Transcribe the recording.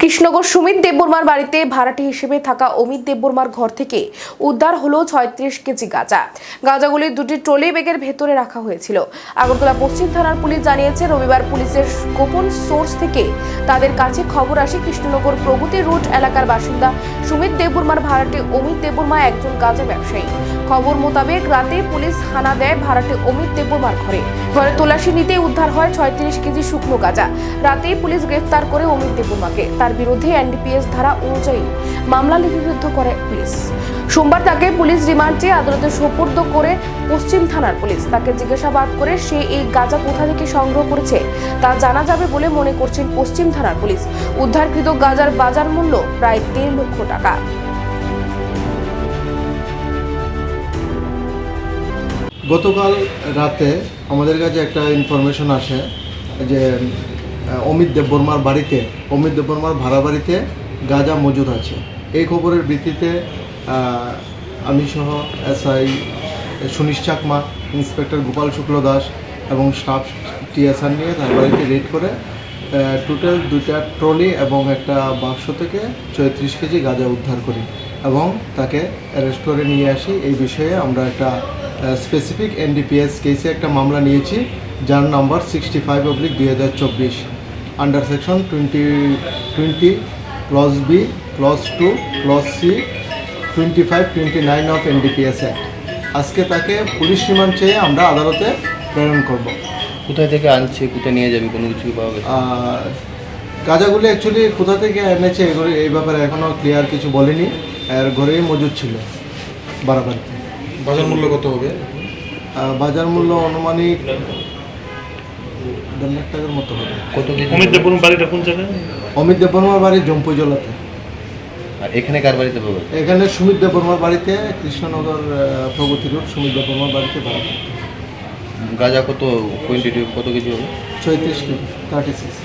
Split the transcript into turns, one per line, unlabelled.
কৃষ্ণগর সুমিত দেববর্মার বাড়িতে ভাড়াটি হিসেবে থাকা অমিত দেববর্মার ঘর থেকে উদ্ধার হলো ছয়ত্রিশ কেজি গাঁজা। গাঁজাগুলি দুটি ট্রলি ব্যাগের ভেতরে রাখা হয়েছিল। আগরতলা পশ্চিম থানার পুলিশ জানিয়েছে, রবিবার পুলিশের গোপন সোর্স থেকে তাদের কাছে খবর আসে কৃষ্ণনগর প্রগতি রোড এলাকার বাসিন্দা সুমিত দেববর্মার ভাড়াটে অমিত দেববর্মা একজন গাঁজা ব্যবসায়ী। খবর মোতাবেক রাতে পুলিশ হানা দেয় ভাড়াটে অমিত দেববর্মার ঘরে। ঘরে তল্লাশি নিতে উদ্ধার হয় ছয়ত্রিশ কেজি শুকনো গাঁজা। রাতেই পুলিশ গ্রেফতার করে অমিত দেববর্মাকে। তার বিরুদ্ধে এনডিপিএস ধারা অনুযায়ী মামলা লিপিবদ্ধ করে পুলিশ। সোমবার তাকে পুলিশ রিমান্ডে আদালতে সোপর্দ করে পশ্চিম থানার পুলিশ তাকে জিজ্ঞাসাবাদ করে সে এই গাঁজা কোথা থেকে সংগ্রহ করেছে তা জানা যাবে বলে মনে করছেন পশ্চিম থানার পুলিশ। উদ্ধারকৃত গাঁজার বাজার মূল্য প্রায় দেড় লক্ষ টাকা।
গতকাল রাতে আমাদের কাছে একটা ইনফরমেশন আসে যে অমিত দেববর্মার বাড়িতে, অমিত দেববর্মার ভাড়া বাড়িতে গাঁজা মজুদ আছে। এই খবরের ভিত্তিতে আমি সহ এসআই সুনীশ চাকমা, ইন্সপেক্টর গোপাল শুক্ল দাস এবং স্টাফ টিএসআর নিয়ে তার বাড়িতে রেড করে টোটাল দুইটা ট্রলি এবং একটা বাক্স থেকে চৌত্রিশ কেজি গাঁজা উদ্ধার করি এবং তাকে অ্যারেস্ট করে নিয়ে আসি। এই বিষয়ে আমরা একটা স্পেসিফিক এনডিপিএস কেসে একটা মামলা নিয়েছি, যার নাম্বার সিক্সটি ফাইভ অব্লিক দুই হাজার চব্বিশ। Under section twenty twenty clause B clause two clause C twenty five twenty nine of NDPS act আজকে তাকে পুলিশ রিমান্ড চেয়ে আমরা আদালতে প্রেরণ করব।
কোথায় থেকে আনছে কোথায় নিয়ে যাবে কোনো কিছু কি পাওয়া গেছে?
আর গাঁজাগুলি অ্যাকচুয়ালি কোথা থেকে এনেছে এগুলো এই ব্যাপারে এখনও ক্লিয়ার কিছু বলেনি। এর ঘরেই মজুদ ছিল বারাবারিতে
বাজার মূল্য কত হবে?
বাজার মূল্য অনুমানিক দেড় লাখ টাকার মতো হবে।
কত কেজি
অমিত দেবপুর বাড়িটা কোন জায়গায়?
অমিত দেববর্মার বাড়ি জম্পুজলাতে
আর এখানে কার বাড়িতে পাবে
এখানে সুমিত দেববর্মার বাড়িতে কৃষ্ণনগর প্রগতি রোড সুমিত দেববর্মার বাড়িতে ভাড়া
গাঁজা কত কোয়ান্টিটি কত কেজি হবে?
ছয়ত্রিশ কেজি থার্টি সিক্স